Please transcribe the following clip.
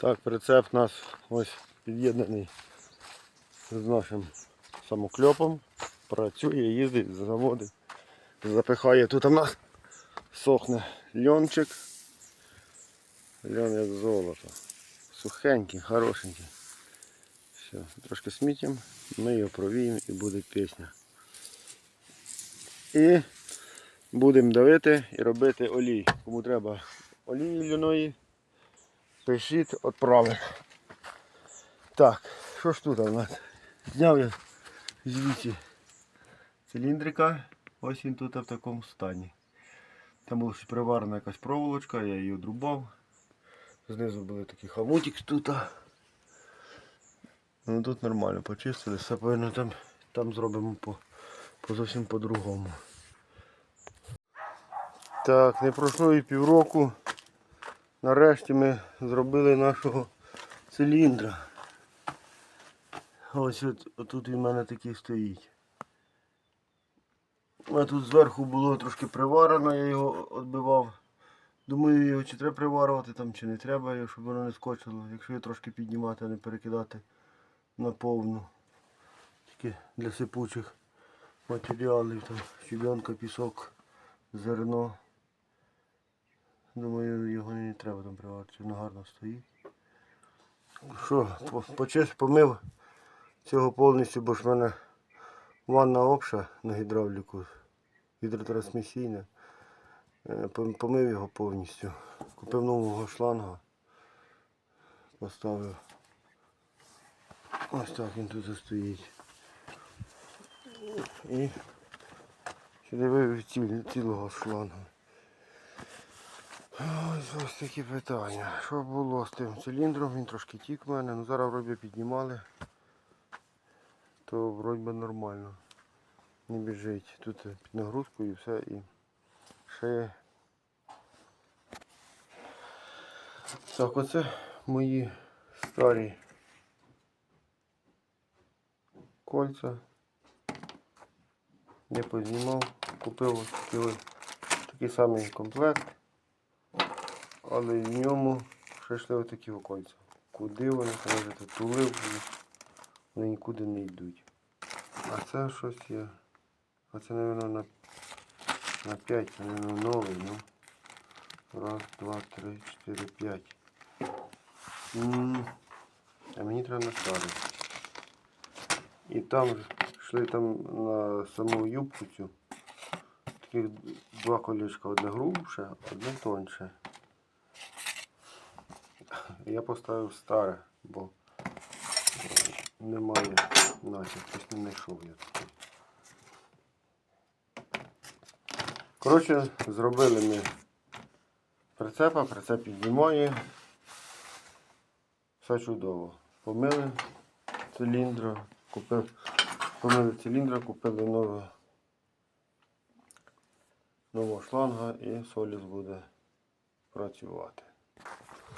Так, прицеп у нас ось під'єднаний з нашим самокльопом. Працює, їздить, заводить, запихає. Тут у нас сохне льончик. Льон як золото. Сухенький, хорошенький. Все, трошки сміттям, ми його провіємо і буде пісня. І будемо давити і робити олій. Кому треба олії льоної, пишіть, відправимо. Так, що ж тут у нас? Зняв я звідси циліндрика. Ось він тут в такому стані. Там була ще приварена якась проволочка, я її одрубав. Знизу були такі хомутик тут. Ну тут нормально почистили, все повинно там, там зробимо по, по зовсім по-другому. Так, не пройшло і півроку. Нарешті ми зробили нашого циліндра. Ось от, отут він в мене такий стоїть. А тут зверху було трошки приварено, я його відбивав. Думаю, його чи треба приварювати там, чи не треба, щоб воно не скочило. Якщо його трошки піднімати, а не перекидати на повну. Тільки для сипучих матеріалів, там щебенка, пісок, зерно. Думаю, його не треба там приварити, воно гарно стоїть. Що, по- почись помив цього повністю, бо ж в мене ванна обща на гідравліку, гідротрансмісійна. Е, Помив його повністю. Купив нового шланга. Поставив. Ось так він тут стоїть. І сюди вивів ціл- цілого шланга. Ось ось такі питання. Що було з тим циліндром? Він трошки тік в мене. Ну зараз вроді піднімали. То вроді нормально. Не біжить. Тут під нагрузкою і все і ще. Так, оце мої старі кольця. Я познімав, купив такий, такий самий комплект, але в ньому ще йшли ось такі кольця. Куди вони вже тулив, вони нікуди не йдуть. А це щось є. А це, мабуть, на, на 5, це, мабуть, новий, ну. Раз, два, три, чотири, п'ять. А мені треба на старий. І там йшли там на саму юбку цю. Таких два колечка, одне грубше, одне тоньше. Я поставив старе, бо немає наче, хтось не знайшов я таке. Коротше, зробили ми прицепа, прицеп піднімає. Все чудово. Помили циліндра, купив, помили циліндра, купили нове, нового шланга і соліс буде працювати.